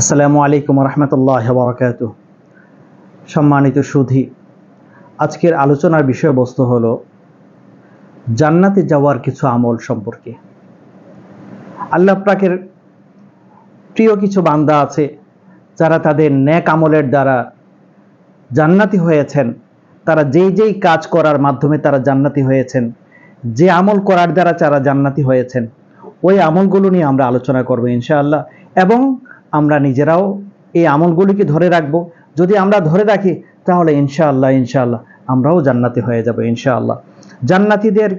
আসসালামু আলাইকুম রহমতুল্লাহ বরকাত সম্মানিত সুধী, আজকের আলোচনার বিষয়বস্তু হল জান্নাতে যাওয়ার কিছু আমল সম্পর্কে। আল্লাহ পাকের প্রিয় কিছু বান্দা আছে, যারা তাদের ন্যাক আমলের দ্বারা জান্নাতি হয়েছেন। তারা যেই যেই কাজ করার মাধ্যমে তারা জান্নাতি হয়েছেন, যে আমল করার দ্বারা যারা জান্নাতি হয়েছেন, ওই আমলগুলো নিয়ে আমরা আলোচনা করব ইনশাআল্লাহ। এবং আমরা নিজেরাও এই আমলগুলিকে ধরে রাখব। যদি আমরা ধরে রাখি, তাহলে ইনশাআল্লাহ ইনশাআল্লাহ আমরাও জান্নাতি হয়ে যাব, ইনশাআল্লাহ। জান্নাতীদের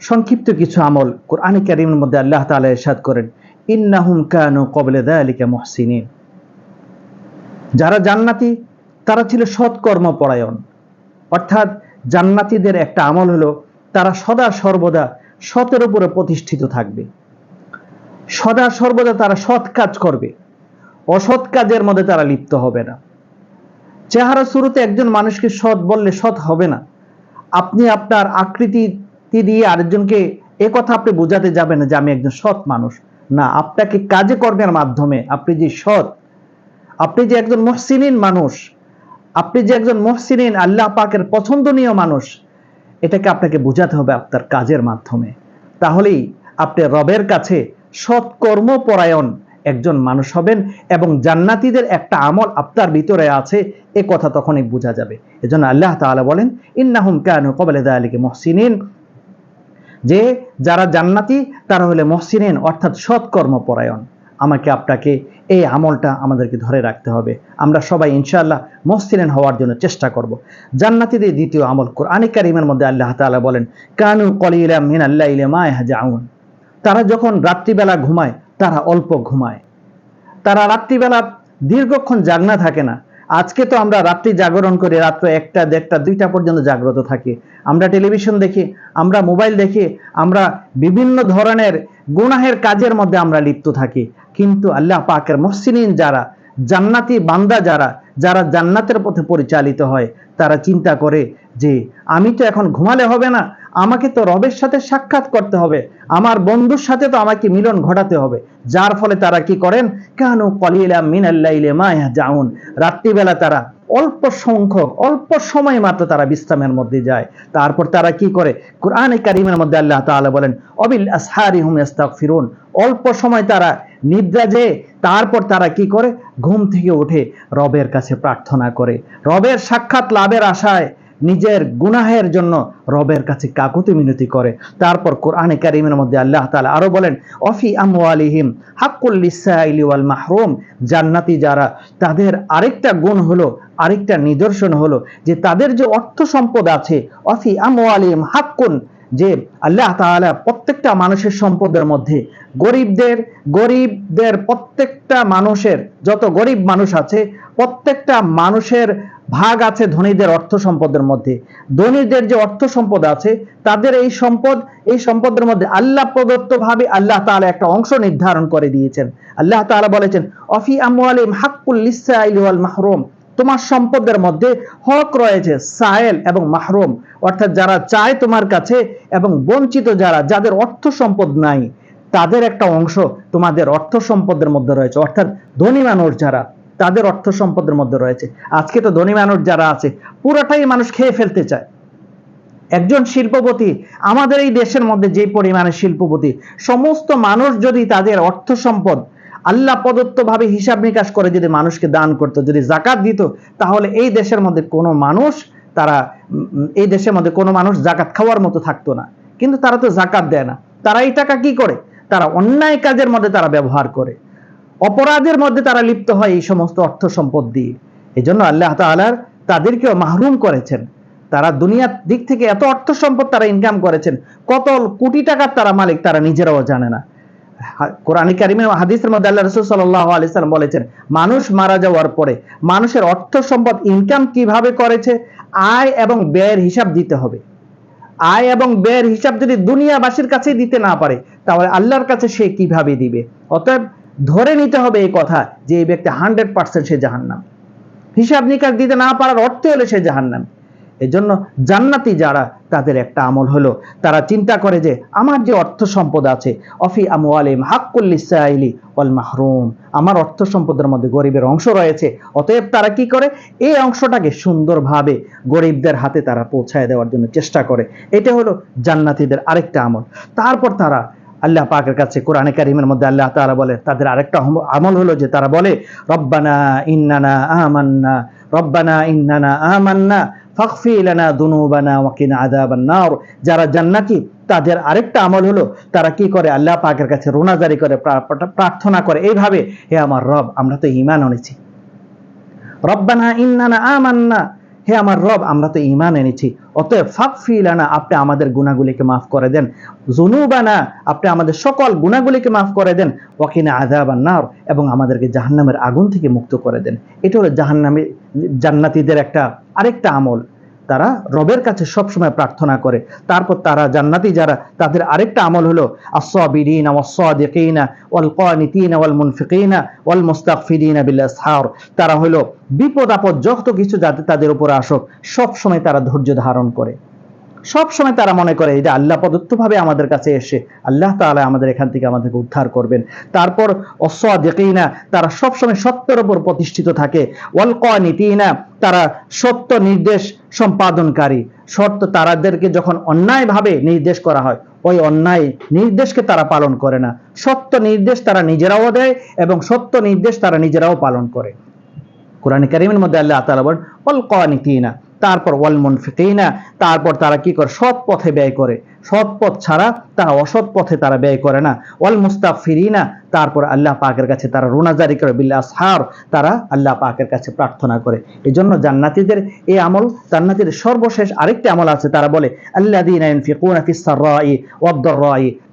সংক্ষিপ্ত কিছু আমল কোরআন কারিমের মধ্যে আল্লাহ তাআলা ইরশাদ করেন, ইন্নাহুম কানু কবলে দালিকা মুহসিনিন। যারা জান্নাতি, তারা ছিল সৎকর্ম পরায়ণ অর্থাৎ জান্নাতীদের একটা আমল হলো, তারা সদা সর্বদা সতের উপরে প্রতিষ্ঠিত থাকবে। সদা সর্বদা তারা সৎ কাজ করবে। অসৎ কাজের মধ্যে তারা লিপ্ত হবে না। চেহারা শুরুতে একজন মানুষকে সৎ বললে সৎ হবে না। আপনি আপনার আকৃতি দিয়ে আরেকজনকে এ কথা আপনি বোঝাতে যাবেন না যে আমি একজন সৎ মানুষ। না, আপনাকে কাজে কর্মের মাধ্যমে আপনি যে সৎ, আপনি যে একজন মহসিনিন মানুষ, আপনি যে একজন মহসিনিন, আল্লাহ পাকের পছন্দনীয় মানুষ, এটাকে আপনাকে বোঝাতে হবে আপনার কাজের মাধ্যমে। তাহলেই আপনি রবের কাছে সৎকর্মপরায়ণ একজন মানুষ হবেন এবং জান্নাতীদের একটা আমল আপনার ভিতরে আছে, এ কথা তখনই বোঝা যাবে। এজন্য আল্লাহ তাআলা বলেন, ইন্নাহুম কানু কবলে দালিকে মহসিনিন। যে যারা জান্নাতি, তারা হলে মহসিনিন, অর্থাৎ সৎকর্মপরায়ণ। আমাকে আপনাকে এই আমলটা আমাদেরকে ধরে রাখতে হবে। আমরা সবাই ইনশাআল্লাহ মহসিনেন হওয়ার জন্য চেষ্টা করব। জান্নাতীদের দ্বিতীয় আমল কোরআন কারিমের মধ্যে আল্লাহ তাআলা বলেন, কানু কলিলা মিন আল্লাহ ইলে মা ইয়াহজাউন। তারা যখন রাত্রিবেলা ঘুমায়, তারা অল্প ঘুমায়। তারা রাত্রিবেলা দীর্ঘক্ষণ জাগনা থাকে না। আজকে তো আমরা রাত্রি জাগরণ করি রাত্র একটা, দেড়টা, দুইটা পর্যন্ত জাগ্রত থাকি। আমরা টেলিভিশন দেখি, আমরা মোবাইল দেখি, আমরা বিভিন্ন ধরনের গুনাহের কাজের মধ্যে আমরা লিপ্ত থাকি। কিন্তু আল্লাহ পাকের মহসিনিন যারা, জান্নাতি বান্দা যারা যারা জান্নাতের পথে পরিচালিত হয়, তারা চিন্তা করে যে, আমি তো এখন ঘুমালে হবে না আমাকে তো রবের সাথে সাক্ষাৎ করতে হবে। আমার বন্ধুর সাথে তো আমাকে মিলন ঘটাতে হবে। যার ফলে তারা কি করেন? কেন কলিলা মিনাল্লাইলে মায়া যাউন রাত্রিবেলা তারা অল্প সংখ্যক, অল্প সময় মাত্র তারা বিশ্রামের মধ্যে যায়। তারপর তারা কি করে? কোরআনে কারিমের মধ্যে আল্লাহ তাআলা বলেন, অবিল ফিরুন অল্প সময় তারা নিদ্রা যে তারপর তারা কি করে? ঘুম থেকে উঠে রবের কাছে প্রার্থনা করে। রবের সাক্ষাৎ লাভের আশায় নিজের গুনাহের জন্য রবের কাছে কাকুতি মিনতি করে। তারপর কোরআনে কারিমের মধ্যে আল্লাহ তালা আরও বলেন, অফি আমিহিম হাক্কুল লিসাইলি ওয়াল মাহরুম। জান্নাতি যারা, তাদের আরেকটা গুণ হলো, আরেকটা নিদর্শন হলো যে তাদের যে অর্থ সম্পদ আছে, অফি আমিম হাক্কুন যে আল্লাহ তাআলা প্রত্যেকটা মানুষের সম্পদের মধ্যে গরিবদের গরিবদের প্রত্যেকটা মানুষের, যত গরিব মানুষ আছে, প্রত্যেকটা মানুষের ভাগ আছে ধনীদের অর্থ সম্পদের মধ্যে। ধনীদের যে অর্থ সম্পদ আছে, তাদের এই সম্পদ, এই সম্পদের মধ্যে আল্লাহ প্রদত্ত ভাবে আল্লাহ তাআলা একটা অংশ নির্ধারণ করে দিয়েছেন। আল্লাহ তাআলা বলেছেন, অফি আমওয়ালিম হাক্কুল লিসাইল মাহরুম। তোমার সম্পদের মধ্যে হক রয়েছে, সায়েল এবং মাহরুম। অর্থাৎ যারা চায় তোমার কাছে এবং বঞ্চিত যারা, যাদের অর্থ সম্পদ নাই, তাদের একটা অংশ তোমাদের অর্থ সম্পদের মধ্যে রয়েছে। অর্থাৎ ধনী মানুষ যারা, তাদের অর্থ সম্পদের মধ্যে রয়েছে। আজকে তো ধনী মানুষ যারা আছে, পুরোটাই মানুষ খেয়ে ফেলতে চায়। একজন শিল্পপতি, আমাদের এই দেশের মধ্যে যে পরিমাণে শিল্পপতি, সমস্ত মানুষ যদি তাদের অর্থ সম্পদ আল্লাহ প্রদত্ত ভাবে হিসাব নিকাশ করে যদি মানুষকে দান করতো, যদি জাকাত দিত, তাহলে এই দেশের মধ্যে কোনো মানুষ তারা এই দেশের মধ্যে কোনো মানুষ জাকাত খাওয়ার মতো থাকতো না। কিন্তু তারা তো জাকাত দেয় না। তারা এই টাকা কি করে? তারা অন্যায় কাজের মধ্যে তারা ব্যবহার করে। অপরাধের মধ্যে তারা লিপ্ত হয় এই সমস্ত অর্থ সম্পদ দিয়ে। এই জন্য আল্লাহ তাআলার তাদেরকেও মাহরুম করেছেন। তারা দুনিয়ার দিক থেকে এত অর্থ সম্পদ তারা ইনকাম করেছেন, কত কোটি টাকার তারা মালিক তারা নিজেরাও জানে না। কোরআন কারিমের হাদিসের মধ্যে আল্লাহ রসুল সাল্লাহ আলিয়াল্লাম বলেছেন, মানুষ মারা যাওয়ার পরে মানুষের অর্থ সম্পদ ইনকাম কীভাবে করেছে? আয় এবং ব্যয়ের হিসাব দিতে হবে। আয় এবং ব্যয়ের হিসাব যদি দুনিয়াবাসীর কাছে দিতে না পারে, তাহলে আল্লাহর কাছে সে কীভাবে দিবে? অতএব ধরে নিতে হবে এই কথা যে এই ব্যক্তি হান্ড্রেড পার্সেন্ট সে জাহান্নাম। হিসাব নিকাশ দিতে না পারার অর্থ হলে সে জাহান্নাম। এজন্য জান্নাতি যারা, তাদের একটা আমল হলো, তারা চিন্তা করে যে আমার যে অর্থ সম্পদ আছে, অফি আমওয়ালিম হাক্কুল্লিসাইলি ওয়াল মাহরুম, আমার অর্থ সম্পদের মধ্যে গরিবের অংশ রয়েছে, অতএব তারা কি করে? এই অংশটাকে সুন্দরভাবে গরিবদের হাতে তারা পৌঁছায় দেওয়ার জন্য চেষ্টা করে। এটা হলো জান্নাতিদের আরেকটা আমল। তারপর তারা আল্লাহ পাকের কাছে কোরআনে কারিমের মধ্যে আল্লাহ তারা বলে, তাদের আরেকটা আমল হলো যে তারা বলে, রব্বানা ইন্নানা আমান্না, রব্বানা ইন্নানা আমান্না ফাগফি লানা দুনুবানা যারা জান্নাতি, তাদের আরেকটা আমল হলো, তারা কি করে? আল্লাহ পাকের কাছে রোনাজারি করে, প্রা- প্রা- প্রার্থনা করে। এইভাবে, হে আমার রব, আমরা তো ঈমান এনেছি। রব্বানা ইন্নানা আমান্না হে আমার রব, আমরা তো ইমান এনেছি। অতএব ফাকফি ফিলানা আপনি আমাদের গুণাগুলিকে মাফ করে দেন। জুনুবানা আপনি আমাদের সকল গুণাগুলিকে মাফ করে দেন। ওয়াকিনা বা নার এবং আমাদেরকে জাহান্নামের আগুন থেকে মুক্ত করে দেন। এটা হলো জাহান্নামে, জান্নাতিদের একটা আরেকটা আমল। তারা রবের কাছে সবসময় প্রার্থনা করে। তারপর তারা জান্নাতি যারা, তাদের আরেকটা আমল হলো, আসসাবিরিন ওয়াস-সাদিকিনা ওয়াল কানিতিনা ওয়াল মুনফিকিনা ওয়াল মুস্তাগফিরিনা বিল আসহার তারা হলো বিপদ আপদ যত কিছু যাতে তাদের উপর আসুক, সবসময় তারা ধৈর্য ধারণ করে। সব সময় তারা মনে করে এটা আল্লাহ প্রদত্তভাবে আমাদের কাছে এসে আল্লাহ তাআলা আমাদের এখান থেকে আমাদেরকে উদ্ধার করবেন। তারপর অসাদিকিনা, তারা সবসময় সত্যের উপর প্রতিষ্ঠিত থাকে। ওয়াল কানিতিনা তারা সত্য নির্দেশ সম্পাদনকারী। সত্য তারাদেরকে যখন অন্যায়ভাবে নির্দেশ করা হয়, ওই অন্যায় নির্দেশকে তারা পালন করে না। সত্য নির্দেশ তারা নিজেরাও দেয় এবং সত্য নির্দেশ তারা নিজেরাও পালন করে। কোরআন কারিমের মধ্যে আল্লাহ তাআলা বলেন ওয়াল কানিতিনা তারপর ওয়াল মুনফিকিনা তারপর তারা কি করে? সৎ পথে ব্যয় করে। সৎ পথ ছাড়া তারা অসৎ পথে তারা ব্যয় করে না। ওয়াল মুস্তাগফিরিনা, তারপর আল্লাহ পাকের কাছে তারা রোনাজারি করে, বিল আসহার, তারা আল্লাহ পাকের কাছে প্রার্থনা করে। এই জন্য জান্নাতীদের এই আমল জান্নাতীদের সর্বশেষ আরেকটি আমল আছে, তারা বলে ইনফিকুনা ফিস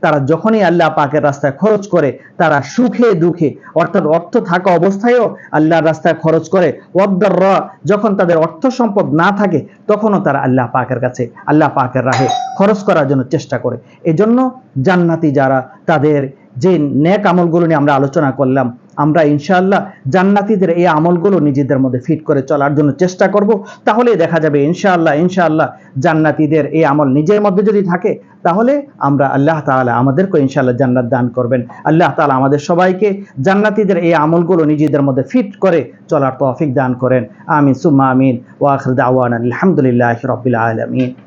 তারা যখনই আল্লাহ পাকের রাস্তায় খরচ করে, তারা সুখে দুঃখে, অর্থাৎ অর্থ থাকা অবস্থায়ও আল্লাহর রাস্তায় খরচ করে। ওয়াদ-দাররা যখন তাদের অর্থ সম্পদ না থাকে, তখনও তারা আল্লাহ পাকের কাছে, আল্লাহ পাকের রাহে খরচ করার জন্য চেষ্টা করে। এজন্য জান্নাতি যারা, তাদের যে নেক আমলগুলো নিয়ে আমরা আলোচনা করলাম, আমরা ইনশাআল্লাহ জান্নাতীদের এই আমলগুলো নিজেদের মধ্যে ফিট করে চলার জন্য চেষ্টা করব। তাহলেই দেখা যাবে ইনশাআল্লাহ ইনশাআল্লাহ জান্নাতীদের এই আমল নিজের মধ্যে যদি থাকে, তাহলে আমরা আল্লাহ তাআলা আমাদেরকে ইনশাআল্লাহ জান্নাত দান করবেন। আল্লাহ তাআলা আমাদের সবাইকে জান্নাতীদের এই আমলগুলো নিজেদের মধ্যে ফিট করে চলার তৌফিক দান করেন। আমিন, সুম্মা আমিন, ওয়া আখির দাওয়ানা আলহামদুলিল্লাহি রাব্বিল আলামিন।